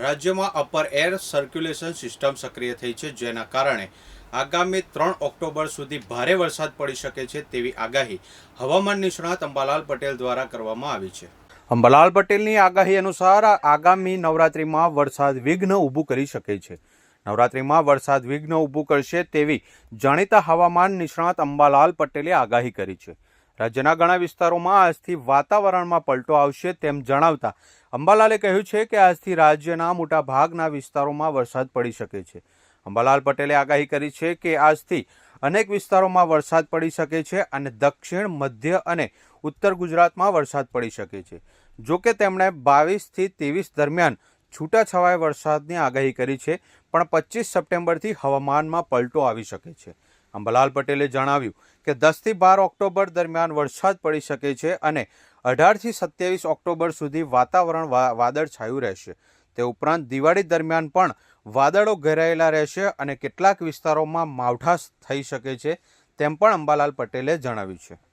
રાજ્યમાં upper air circulation system સક્રિય થઈ છે, જેના કારણે આગામી ત્રણ ઓક્ટોબર સુધી ભારે વરસાદ પડી શકે છે તેવી આગાહી હવામાન નિષ્ણાત અંબાલાલ પટેલ દ્વારા કરવામાં આવી છે. અંબાલાલ પટેલની આગાહી અનુસાર આગામી નવરાત્રિમાં વરસાદ વિઘ્ન ઊભું કરી શકે છે. નવરાત્રિમાં વરસાદ વિઘ્ન ઊભું કરશે તેવી જાણીતા હવામાન નિષ્ણાત અંબાલાલ પટેલે આગાહી કરી છે. રાજ્યના ઘણા વિસ્તારોમાં આજથી વાતાવરણમાં પલટો આવશે તેમ જણાવતા અંબાલાલે કહ્યું છે કે આજથી રાજ્યના મોટા ભાગના વિસ્તારોમાં વરસાદ પડી શકે છે. અંબાલાલ પટેલે આગાહી કરી છે કે આજથી અનેક વિસ્તારોમાં વરસાદ પડી શકે છે અને દક્ષિણ, મધ્ય અને ઉત્તર ગુજરાતમાં વરસાદ પડી શકે છે. જો કે તેમણે બાવીસથી ત્રેવીસ દરમિયાન છૂટાછવાયા વરસાદની આગાહી કરી છે, પણ પચીસ સપ્ટેમ્બરથી હવામાનમાં પલટો આવી શકે છે. અંબાલાલ પટેલે જણાવ્યું કે દસથી બાર ઓક્ટોબર દરમિયાન વરસાદ પડી શકે છે અને અઢારથી સત્યાવીસ ઓક્ટોબર સુધી વાતાવરણ વા- વાદળછાયું રહેશે. તે ઉપરાંત દિવાળી દરમિયાન પણ વાદળો ઘેરાયેલા રહેશે અને કેટલાક વિસ્તારોમાં માવઠા થઈ શકે છે, તેમ પણ અંબાલાલ પટેલે જણાવ્યું છે.